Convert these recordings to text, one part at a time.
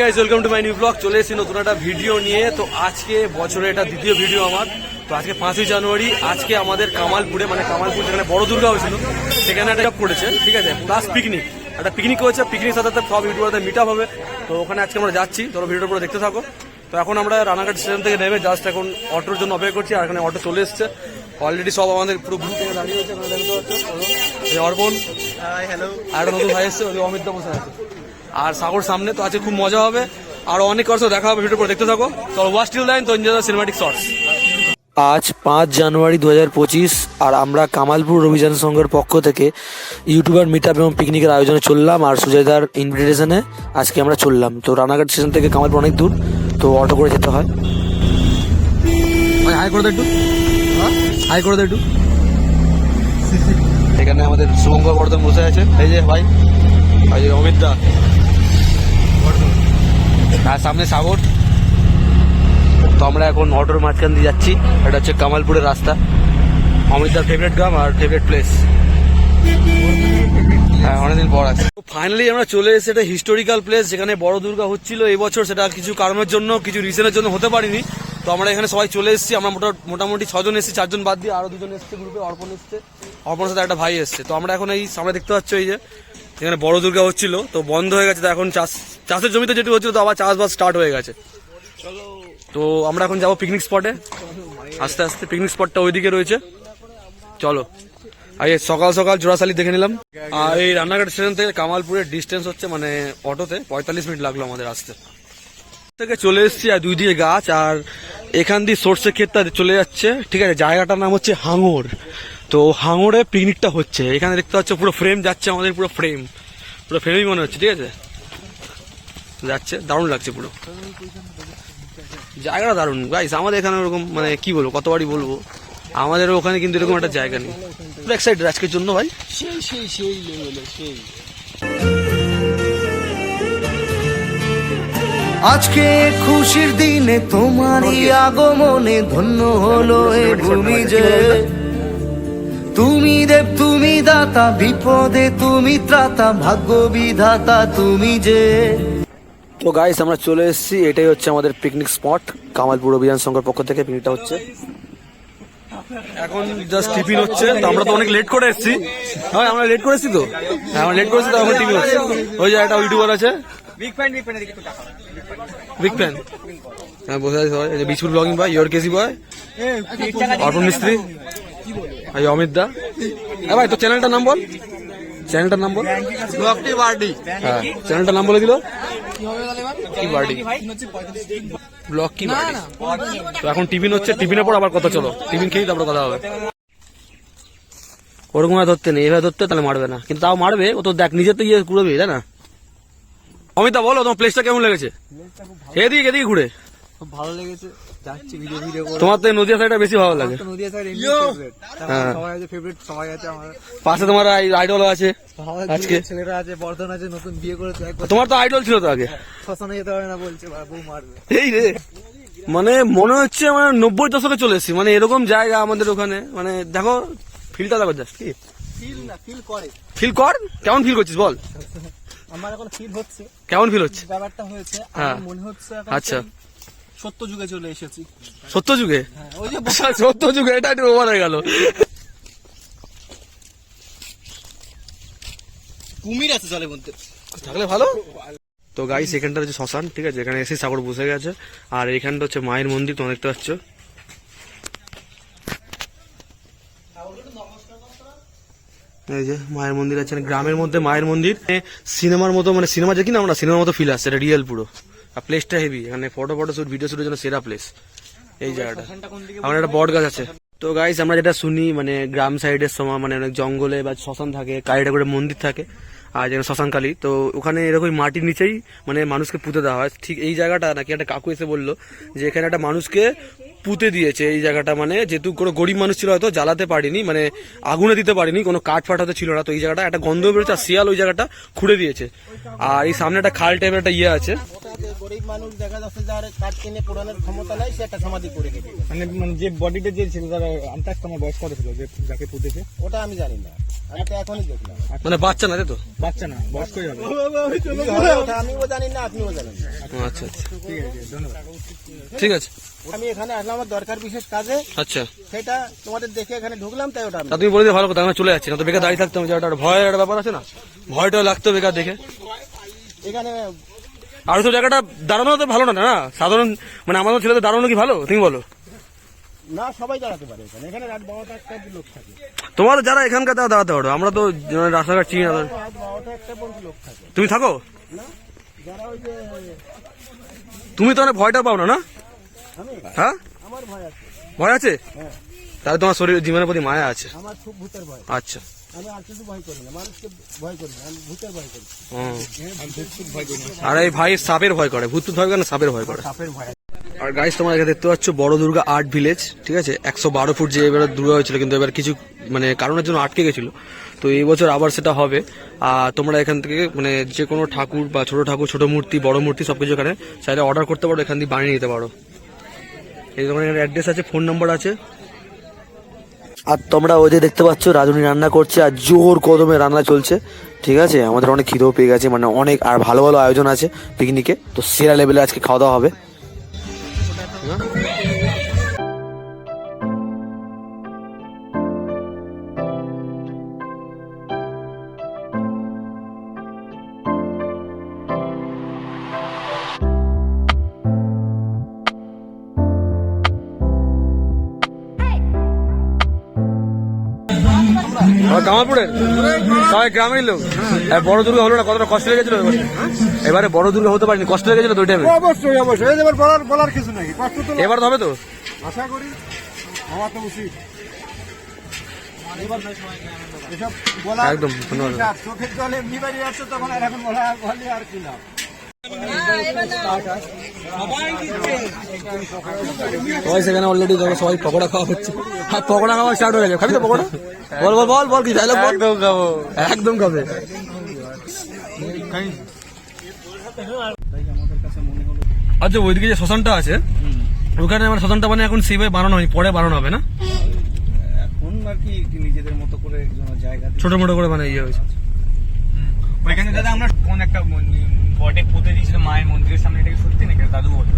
Guys welcome to my new blog চলে এসেছি নতুন একটা ভিডিও নিয়ে। তো আজকে বছরে এটা দ্বিতীয় ভিডিও আমার। তো আজকে পাঁচই জানুয়ারি আজকে আমাদের কামালপুরে মানে কামালপুর যেখানে বড় দুর্গা হয়েছিল সেখানে একটা করেছে ঠিক আছে? প্লাস পিকনিক একটা পিকনিক হয়েছে পিকনিক সাথে সাথে সব ইউটিউবারদের মিট হবে। তো ওখানে আজকে আমরা যাচ্ছি তোর ভিডিওটা পুরো দেখতে থাকো। তো এখন আমরা রানাঘাট স্টেশন থেকে নেমে জাস্ট এখন অটোর জন্য অপেক্ষা করছি আর এখানে অটো চলে এসছে। অলরেডি সব আমাদের পুরো গ্রুপ থেকে দাঁড়িয়ে এই অর্পণ। হ্যালো আর নতুন ভাই এসছে অমিত দা বসে আছে। আর সাগর সামনে তো আজকে খুব মজা হবে। আর অনেক কষ্ট দেখা হবে ভিডিও পরে দেখতে থাকো। তো ওয়াচ টিল লাইন তো এনজয় সিনেমাটিক শর্টস আজ পাঁচ জানুয়ারি দু হাজার পঁচিশ আর আমরা কামালপুর অভিযান সংঘের পক্ষ থেকে ইউটিউবার মিট আপ এবং পিকনিকের আয়োজনে চললাম আর সুজয়দার ইনভিটেশনে আজকে আমরা চললাম। তো রানাঘাট স্টেশন থেকে কামালপুর অনেক দূর তো অটো করে যেতে হয়। হাই করে দে একটু। হাই করে দে একটু। এখানে আমাদের শুভঙ্কর বর্ধন বসে আছে। এই যে ভাই যে অমিত দা। আর সামনে সাগর। তো আমরা এখন অটোর মাঝখান দিয়ে যাচ্ছি। এটা হচ্ছে কামালপুরের রাস্তা। অমিত দার ফেভারিট গ্রাম আর ফেভারিট প্লেস হ্যাঁ অনেকদিন পর আছে। ফাইনালি আমরা চলে এসেছি একটা হিস্টোরিক্যাল প্লেস যেখানে বড় দুর্গা হচ্ছিল এই বছর। সেটা কিছু কারণের জন্য, কিছু রিজনের জন্য হতে পারিনি। তো আমরা এখানে সবাই চলে এসেছি। আমরা মোটা- মোটামুটি ছজন এসেছি, চারজন বাদ দিয়ে আরও দুজন এসেছে গ্রুপে অর্পণ এসছে। অর্পণের সাথে একটা ভাই এসছে। তো আমরা এখন এই, সামনে দেখতে পাচ্ছ এই যে এখানে বড় দুর্গা হচ্ছিল, তো বন্ধ হয়ে গেছে, তো এখন চাষ, চাষের জমিতে যেটু হচ্ছিল, তো আবার চাষবাস স্টার্ট হয়ে গেছে। তো আমরা এখন যাব পিকনিক স্পটে আস্তে আস্তে পিকনিক স্পটটা ওইদিকে রয়েছে। চলো। আর সকাল সকাল জোড়াশালি দেখে নিলাম। আর এই রান্নাঘাট স্টেশন থেকে কামালপুরের ডিস্টেন্স হচ্ছে মানে অটোতে পঁয়তাল্লিশ মিনিট লাগল আমাদের আসতে। থেকে চলে এসেছি আর দুই দিকে গাছ, আর এখান দিয়ে সর্ষে ক্ষেতটা চলে যাচ্ছে। ঠিক আছে, জায়গাটার নাম হচ্ছে হাঙর। তো হাঙরে পিকনিকটা হচ্ছে। এখানে দেখতে পাচ্ছ পুরো ফ্রেম যাচ্ছে আমাদের পুরো ফ্রেম পুরো ফ্রেমই মনে হচ্ছে ঠিক আছে? যাচ্ছে দারুণ লাগছে পুরো। জায়গাটা দারুণ। গাইস আমাদের এখানে ওরকম মানে কি বলব কতবারই বলব আমাদের ওখানে কিন্তু এরকম একটা জায়গা নেই। পুরো এক্সাইটেড আজকের জন্য ভাই। সেই সেই সেই লেভেলে সেই আজকে খুশির দিনে তোমারই আগমনে ধন্য হলো এ ভূমি যে। তুমি দেব তুমি দাতা বিপদে তুমি ত্রাতা ভাগ্য বিধাতা তুমি যে। তো গাইস আমরা চলে এসেছি এটাই হচ্ছে আমাদের পিকনিক স্পট কামালপুর অভিযান সংঘের পক্ষ থেকে পিকনিকটা হচ্ছে। এখন জাস্ট টিফিন হচ্ছে তো আমরা তো অনেক লেট করে এসেছি। হ্যাঁ আমরা লেট করেছি তো? হ্যাঁ আমরা লেট করেছি তো এখন টিফিন হচ্ছে। ওই যে একটা ইউটিউবার আছে। বিগ ফ্যান বিগ ফ্যান এদিকে একটু টাকা বিগ ফ্যান হ্যাঁ বসে আছে সবাই। এই যে বিচপুর ব্লগিং বয় ইয়োর কেসি বয় অর্পণ মিস্ত্রি। এই অমিত দা। হ্যাঁ ভাই তো চ্যানেলটার নাম বল। চ্যানেলটার নাম বল। ব্লকটি বার্ডি। হ্যাঁ চ্যানেলটার নাম বলে দিল। কি বার্ডি? ব্লগ কি বার্ডি? তো এখন টিফিন হচ্ছে টিফিনের পর আবার কথা চলো। টিফিন খেয়েই তারপর কথা হবে। ওরকম ভাবে ধরতে নেই এভাবে ধরতে তাহলে মারবে না। কিন্তু তাও মারবে ও তো দেখ নিজে তো ইয়ে ঘুরবে তাই না? অমিতা বলো তোমার প্লেসটা কেমন লেগেছে? এদিকে এদিকে ঘুরে। খুব ভালো লেগেছে। যাচ্ছি ভিডিও ভিডিও করে তোমার তো নদিয়া সাইডটা বেশি ভালো লাগে। নদিয়া স্যার এমনি ফেভারিট। সবাই আছে ফেভারিট সবাই আছে আমার পাশে তোমার আইডল আছে আজকে? ছেলেরা আছে বর্ধন আছে নতুন বিয়ে করেছে তোমার তো আইডল ছিল তো আগে। শ্মশানে যেতে হবে না বলছে বউ মারবে। এই রে। মানে মনে হচ্ছে মানে নব্বই দশকে চলে এসেছি। মানে এরকম জায়গা আমাদের ওখানে। মানে দেখো ফিলটা দেখো জাস্ট কি? ফিল না ফিল করে। ফিল কর? কেমন ফিল করছিস বল। আমার এখন ফিল হচ্ছে। কেমন ফিল হচ্ছে? ব্যাপারটা হয়েছে হ্যাঁ। আমার মনে হচ্ছে আচ্ছা। সত্য যুগে চলে এসেছি। সত্য যুগে হ্যাঁ, ওই যে সত্য যুগে এটা একটু ওভার হয়ে গেল। কুমির আছে জলের মধ্যে। থাকলে ভালো। তো গাইস এখানটা হচ্ছে শ্মশান ঠিক আছে? এখানে এসে সাগর বসে গেছে। আর এখানটা হচ্ছে মায়ের মন্দির তোমরা দেখতে পাচ্ছ। এই যে মায়ের মন্দির আছে গ্রামের মধ্যে মায়ের মন্দির। সিনেমার মতো মানে সিনেমা দেখি না আমরা সিনেমার মতো ফিল আসছে এটা রিয়েল পুরো। আর প্লেসটা হেভি মানে ফটো ফটো শুট ভিডিও শুটের জন্য সেরা প্লেস এই জায়গাটা। আমার একটা বট গাছ আছে। তো গাইস আমরা যেটা শুনি মানে গ্রাম সাইডের সময় মানে অনেক জঙ্গলে বা শ্মশান থাকে কালীটা করে মন্দির থাকে আর যেন শ্মশান কালী তো ওখানে এরকম মাটির নিচেই মানে মানুষকে পুঁতে দেওয়া হয়। ঠিক এই জায়গাটা নাকি একটা কাকু এসে বলল যে এখানে একটা মানুষকে পুঁতে দিয়েছে এই জায়গাটা মানে যেহেতু কোনো গরিব মানুষ ছিল হয়তো জ্বালাতে পারিনি মানে আগুনে দিতে পারিনি কোনো কাঠ ফাটাতে ছিল না তো এই জায়গাটা একটা গন্ধ বেরোচ্ছে আর শিয়াল ওই জায়গাটা খুঁড়ে দিয়েছে। আর এই সামনে একটা খাল টাইপের একটা ইয়ে আছে। গরিব মানুষ দেখা যাচ্ছে যার কাঠ কিনে পোড়ানোর ক্ষমতা নাই সে একটা সমাধি করে গেছে। মানে মানে যে বডিটা যে ছিল তার আন্তাজ তোমার বয়স কত ছিল যে যাকে পুঁতেছে? ওটা আমি জানি না। আমি তো এখনই দেখলাম। মানে বাচ্চা না তো? বাচ্চা না বয়স্কই হবে। কি হবে ওটা আমিও জানি না আপনিও জানেন আচ্ছা আচ্ছা। ঠিক আছে ধন্যবাদ ঠিক আছে। আমি এখানে আসলাম আমার দরকার বিশেষ কাজে। আচ্ছা। সেটা তোমাদের দেখে এখানে ঢুকলাম তাই ওটা তুমি বলে ভালো কথা আমরা চলে যাচ্ছি না তো বেকার দাঁড়িয়ে থাকতাম যে একটা ভয়ের একটা ব্যাপার আছে না? ভয়টা লাগতো বেকার দেখে। এখানে আর তো জায়গাটা দাঁড়ানো তো ভালো না না? সাধারণ মানে আমাদের ছেলেদের দাঁড়ানো কি ভালো? তুমি বলো। না সবাই দাঁড়াতে পারে এখানে। এখানে রাত বারোটা একটা লোক থাকে। তোমার যারা এখানকার তারা দাঁড়াতে পারো। আমরা তো রাস্তাঘাট চিনি না রাত বারোটা একটা পর্যন্ত লোক থাকে। তুমি থাকো? না যারা ওই যে তুমি তো অনেক ভয়টা পাও না না? হ্যাঁ? আমার ভয় আছে। ভয় আছে? হ্যাঁ। তাহলে তোমার শরীর জীবনের প্রতি মায়া আছে? আমার খুব ভূতের ভয়। আচ্ছা। আমি আর কিছু ভয় করি না। মানুষকে ভয় করি না আমি ভূতের ভয় করি। আর এই ভাই সাপের ভয় করে। ভূত ভয় করে না সাপের ভয় করে? সাপের ভয়। আর গাইস তোমরা এখানে দেখতে পাচ্ছ বড় দুর্গা আর্ট ভিলেজ ঠিক আছে? একশো বারো ফুট যে এবার দুর্গা হয়েছিল কিন্তু এবার কিছু মানে কারণের জন্য আটকে গেছিল। তো এই বছর আবার সেটা হবে। আর তোমরা এখান থেকে মানে যে কোনো ঠাকুর বা ছোট ঠাকুর ছোট মূর্তি বড় মূর্তি সবকিছু এখানে চাইলে অর্ডার করতে পারো এখান দিয়ে বানিয়ে নিতে পারো। এই অ্যাড্রেস আছে ফোন নাম্বার আছে। আর তোমরা ওই যে দেখতে পাচ্ছ রাজনী রান্না করছে আর জোর কদমে রান্না চলছে। ঠিক আছে? আমাদের অনেক খিদেও পেয়ে গেছে মানে অনেক আর ভালো ভালো আয়োজন আছে পিকনিকে তো সেরা লেভেলে আজকে খাওয়া দাওয়া হবে। কামারপুরের সবাই গ্রামের লোক। বড় দুর্গা হলো না কতটা কষ্ট লেগেছিল এবারে? বড় দুর্গা হতে পারেনি কষ্ট লেগেছিল তো ওই টাইমে অবশ্যই অবশ্যই। এবার বলার বলার কিছু নাই। কষ্ট তো এবার হবে তো? আশা করি হওয়া তো উচিত। একদম ধন্যবাদ। চোখের জল এমনি বেরিয়ে যাচ্ছে তখন আর এখন বলা বলে আর কি লাভ? সবাই সেখানে অলরেডি দেখো সবাই পকোড়া খাওয়া হচ্ছে। আর পকোড়া খাওয়া স্টার্ট হয়ে গেছে। খাবি তো পকোড়া? বল বল বল বল কি ডায়লগ একদম খাব। একদম খাবে। আচ্ছা ওইদিকে যে শ্মশানটা আছে ওখানে আমার শ্মশানটা মানে এখন সেইভাবে বানানো হয়নি পরে বানানো হবে না? এখন আর কি নিজেদের মতো করে জায়গা ছোট মোটো করে মানে ইয়ে হয়েছে। ওইখানে দাদা আমরা কোন একটা বটে পুঁতে দিয়েছিল মায়ের মন্দিরের সামনে এটাকে সত্যি নাকি? দাদু বলল।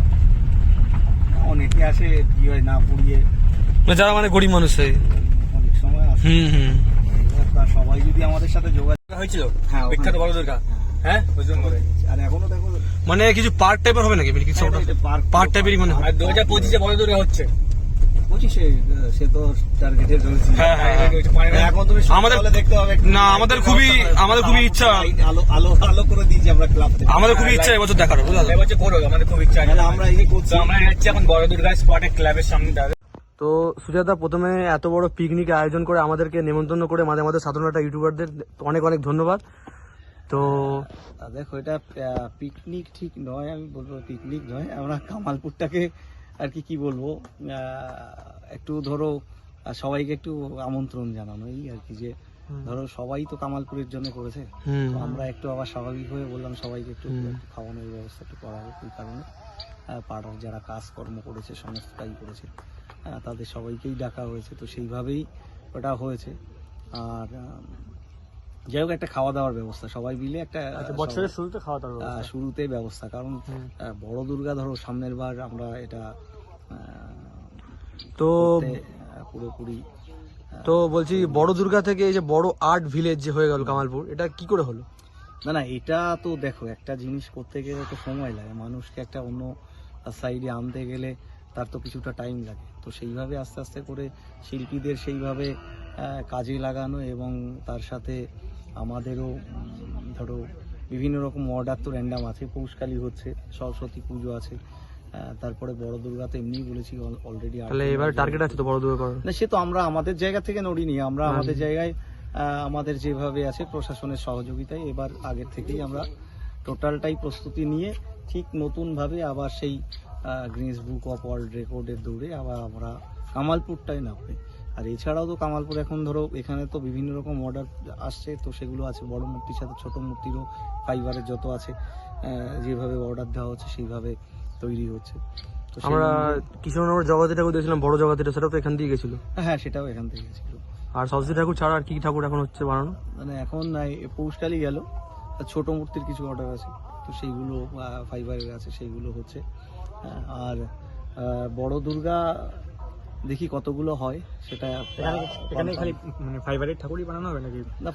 অনেকে আসে কি হয় না পুড়িয়ে। মানে যারা মানে গরিব মানুষ সেই অনেক সময় হুম হুম। সবাই যদি আমাদের সাথে যোগাযোগ হয়েছিল? হ্যাঁ, বিখ্যাত বড় দুর্গা। হ্যাঁ। করে দিচ্ছি। আর এখনও দেখো মানে কিছু পার্ট টাইপের হবে নাকি? কিছু পার্ক পার্ট টাইপেরই মানে। আর দু হাজার পঁচিশে বড় দুর্গা হচ্ছে। পঁচিশে সে তো টার্গেটে হ্যাঁ, হ্যাঁ, হ্যাঁ। এখন তুমি আমাদের- দেখতে হবে না, আমাদের খুবই- আমাদের খুবই ইচ্ছা। আলো আলো আলো করে দিয়েছি আমরা ক্লাব থেকে আমাদের খুবই ইচ্ছা এবছর দেখার? এবছর করো আমাদের খুব ইচ্ছা আমরা এই করছি। আমরা যাচ্ছি এখন বড় দুর্গা স্পটে ক্লাবের সামনে তো সুজাতা প্রথমে এত বড় পিকনিক আয়োজন করে আমাদেরকে নেমন্তন্ন করে মাঝে মাঝে সাধারণ একটা ইউটিউবারদের অনেক অনেক ধন্যবাদ। তো তা দেখো এটা পিকনিক ঠিক নয় আমি বলব পিকনিক নয় আমরা কামালপুরটাকে আর কি কি বলব একটু ধরো সবাইকে একটু আমন্ত্রণ জানানো এই আর কি যে ধরো সবাই তো কামালপুরের জন্য করেছে। তো আমরা একটু আবার স্বাভাবিক হয়ে বললাম সবাইকে একটু খাওয়ানোর ব্যবস্থা একটু করা হোক এই কারণে। পাড়ার যারা কাজকর্ম করেছে সমস্তটাই করেছে তাদের সবাইকেই ডাকা হয়েছে। তো সেইভাবেই ওটা হয়েছে। আর যাই হোক একটা খাওয়া দাওয়ার ব্যবস্থা। সবাই মিলে একটা আচ্ছা, বছরের শুরুতে খাওয়া দাওয়া আহ, শুরুতে ব্যবস্থা। কারণ বড় দুর্গা ধরো সামনের বার আমরা এটা তো পুরোপুরি তো বলছি বড় দুর্গা থেকে এই যে বড় আর্ট ভিলেজ যে হয়ে গেল কামালপুর এটা কি করে হলো? না না এটা তো দেখো একটা জিনিস করতে গেলে তো সময় লাগে। মানুষকে একটা অন্য সাইডে আনতে গেলে তার তো কিছুটা টাইম লাগে। তো সেইভাবে আস্তে আস্তে করে শিল্পীদের সেইভাবে কাজে লাগানো এবং তার সাথে আমাদেরও ধরো বিভিন্ন রকম অর্ডার তো র্যান্ডাম আছে। পৌষকালী হচ্ছে সরস্বতী পুজো আছে। তারপরে বড় দুর্গা তো এমনিই বলেছি অলরেডি তাহলে এবার টার্গেট আছে তো বড় দুর্গা করার না সে তো আমরা আমাদের জায়গা থেকে নড়িনি আমরা আমাদের জায়গায় আমাদের যেভাবে আছে প্রশাসনের সহযোগিতায় এবার আগের থেকেই আমরা টোটালটাই প্রস্তুতি নিয়ে ঠিক নতুনভাবে আবার সেই গ্রিনস বুক অফ ওয়ার্ল্ড রেকর্ডের দৌড়ে আবার আমরা কামালপুরটাই নামবে। আর এছাড়াও তো কামালপুর এখন ধরো এখানে তো বিভিন্ন রকম অর্ডার আসছে তো সেগুলো আছে বড় মূর্তির সাথে ছোট মূর্তিরও ফাইবারের যত আছে যেভাবে অর্ডার দেওয়া হচ্ছে সেইভাবে তৈরি হচ্ছে। তো আমরা কৃষ্ণনগর জগতী ঠাকুর দেখছিলাম বড় জগতীটা সেটাও তো এখান দিয়ে গেছিল। হ্যাঁ সেটাও এখান থেকে ছিল আর সরস্বতী ঠাকুর ছাড়া আর কি কি ঠাকুর এখন হচ্ছে বানানো? মানে এখন নাই পৌষকালই গেল আর ছোট মূর্তির কিছু অর্ডার আছে। তো সেইগুলো ফাইবারের আছে সেইগুলো হচ্ছে। আর বড় দুর্গা দেখি কতগুলো হয় সেটা এখানে খালি মানে ফাইবারের ঠাকুরই বানানো হবে নাকি? না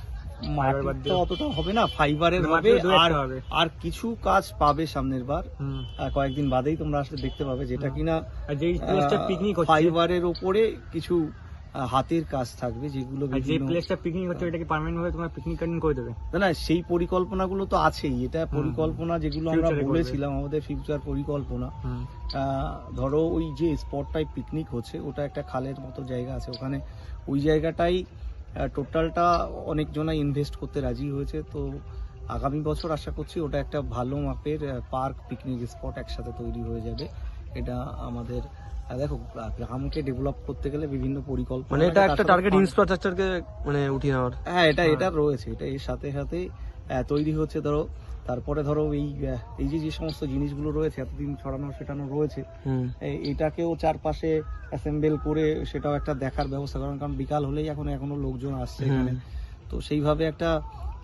অতটা হবে না ফাইবারের হবে। আর আর কিছু কাজ পাবে সামনের বার। কয়েকদিন বাদেই তোমরা আসলে দেখতে পাবে যেটা কিনা ফাইবারের ওপরে কিছু হাতের কাজ থাকবে যেগুলো যে প্লেসটা পিকনিক হচ্ছে ওইটাকে পার্মানেন্ট ভাবে তোমার পিকনিক করে দেবে। না না সেই পরিকল্পনাগুলো তো আছেই। এটা পরিকল্পনা যেগুলো আমরা। বলেছিলাম আমাদের ফিউচার পরিকল্পনা। ধরো ওই যে স্পটটায় পিকনিক হচ্ছে ওটা একটা খালের মতো জায়গা আছে। ওখানে ওই জায়গাটাই টোটালটা অনেকজনা ইনভেস্ট করতে রাজি হয়েছে তো আগামী বছর আশা করছি ওটা একটা ভালো মাপের পার্ক পিকনিক স্পট একসাথে তৈরি হয়ে যাবে। এটা আমাদের দেখো গ্রা- গ্রামকে ডেভেলপ করতে গেলে বিভিন্ন পরিকল্পনা মানে এটা একটা টার্গেট ইনফ্রাস্ট্রাকচারকে মানে উঠিয়ে নেওয়ার। হ্যাঁ এটা এটা রয়েছে এটা এর সাথে সাথে তৈরি হচ্ছে ধরো তারপরে ধরো এই এই যে যে সমস্ত জিনিসগুলো রয়েছে এতদিন ছড়ানো সেটানো রয়েছে এটাকেও চারপাশে অ্যাসেম্বল করে সেটাও একটা দেখার ব্যবস্থা করেন। কারণ বিকাল হলেই এখন এখনও লোকজন আসছে। এখানে। তো সেইভাবে একটা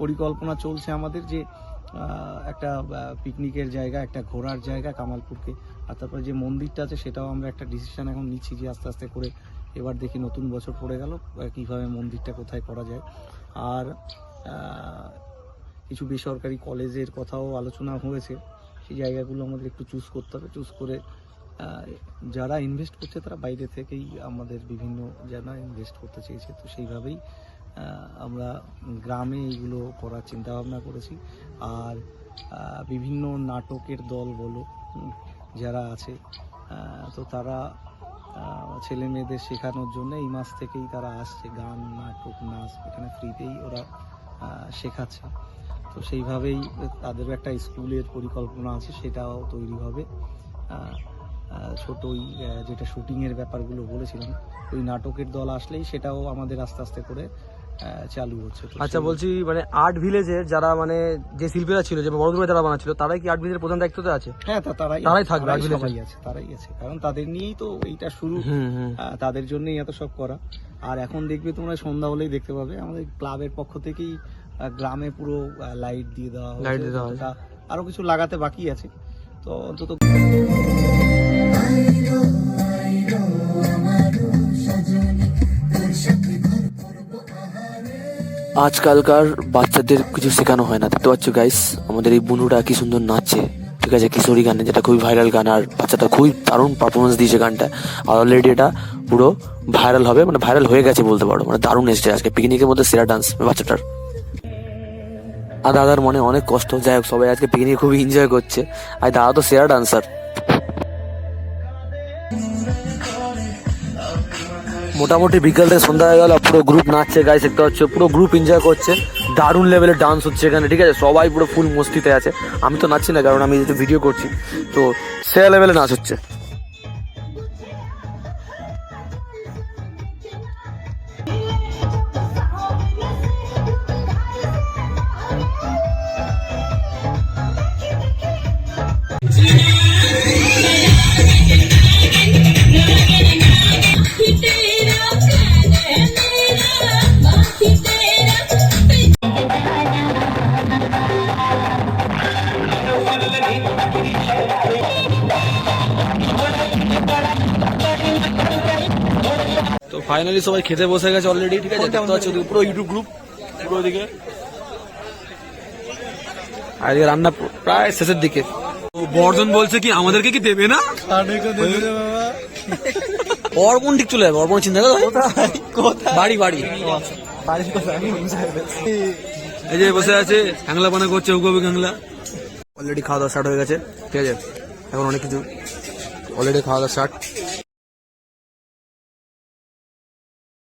পরিকল্পনা চলছে আমাদের যে একটা পিকনিকের জায়গা একটা ঘোরার জায়গা কামালপুরকে। আর তারপরে যে মন্দিরটা আছে সেটাও আমরা একটা ডিসিশন এখন নিচ্ছি যে আস্তে আস্তে করে এবার দেখি নতুন বছর পড়ে গেল কীভাবে মন্দিরটা কোথায় করা যায়। আর কিছু বেসরকারি কলেজের কথাও আলোচনা হয়েছে। সেই জায়গাগুলো আমাদের একটু চুজ করতে হবে। চুজ করে যারা ইনভেস্ট করছে তারা বাইরে থেকেই আমাদের বিভিন্ন যারা ইনভেস্ট করতে চেয়েছে। তো সেইভাবেই আমরা গ্রামে এইগুলো করার চিন্তা ভাবনা করেছি। আর বিভিন্ন নাটকের দল বলো যারা আছে তো তারা ছেলে মেয়েদের শেখানোর জন্য এই মাস থেকেই তারা আসছে। গান, নাটক, নাচ, এখানে ফ্রিতেই ওরা শেখাচ্ছে। তো সেইভাবেই তাদেরও একটা স্কুলের পরিকল্পনা আছে সেটাও তৈরি হবে। ছোট ওই যেটা শুটিংয়ের ব্যাপারগুলো বলেছিলাম ওই নাটকের দল আসলেই সেটাও আমাদের আস্তে আস্তে করে চালু হচ্ছে। আচ্ছা বলছি মানে আর্ট ভিলেজের যারা মানে যে শিল্পীরা ছিল যে বড় দুর্গা যারা বানাচ্ছিল তারাই কি আর্ট ভিলেজের প্রধান দায়িত্বতে আছে? হ্যাঁ তা তারাই তারাই থাকবে, তারাই আর আছে তারাই আছে। কারণ তাদের নিয়েই তো এইটা শুরু। তাদের জন্যই এত সব করা। আর এখন দেখবে তোমরা সন্ধ্যা হলেই দেখতে পাবে আমাদের ক্লাবের পক্ষ থেকেই গ্রামে পুরো লাইট দিয়ে দেওয়া হয়েছে দিয়ে দেওয়া হয়েছে। তা আরও কিছু লাগাতে বাকি আছে। তো অন্তত আজকালকার বাচ্চাদের কিছু শেখানো হয় না দেখতে পাচ্ছ গাইস আমাদের এই বুনুটা কি সুন্দর নাচছে। ঠিক আছে কিশোরী গানে যেটা খুবই ভাইরাল গান আর বাচ্চাটা খুবই দারুণ পারফরমেন্স দিয়েছে গানটা। আর অলরেডি এটা পুরো ভাইরাল হবে মানে ভাইরাল হয়ে গেছে বলতে পারো মানে দারুণ এসেছে আজকে। পিকনিকের মধ্যে সেরা ডান্স বাচ্চাটার। আর দাদার মনে অনেক কষ্ট। যাই হোক, সবাই আজকে পিকনিক খুবই এনজয় করছে। আর দাদা তো সেরা ডান্সার মোটামুটি বিকাল থেকে সন্ধ্যা হয়ে গেল, পুরো গ্রুপ নাচছে গাইস দেখতে পাচ্ছ, পুরো গ্রুপ এনজয় করছে। দারুণ লেভেলের ডান্স হচ্ছে এখানে, ঠিক আছে? সবাই পুরো ফুল মস্তিতে আছে। আমি তো নাচছি না, কারণ আমি যেহেতু ভিডিও করছি। তো সে লেভেলে নাচ হচ্ছে। ফাইনালি সবাই খেতে বসে গেছে অলরেডি ঠিক আছে? দেখতে পাচ্ছ পুরো ইউটিউব গ্রুপ পুরো ওদিকে আর এদিকে রান্না প্রায় শেষের দিকে। বর্জন বলছে কি আমাদেরকে কি দেবে না? অর্পণ ঠিক চলে যাবে অর্পণ চিন্তা করো বাড়ি বাড়ি। এই যে বসে আছে হ্যাংলা পানা করছে হুকবি হ্যাংলা অলরেডি খাওয়া দাওয়া স্টার্ট হয়ে গেছে ঠিক আছে? এখন অনেক কিছু। অলরেডি খাওয়া দাওয়া স্টার্ট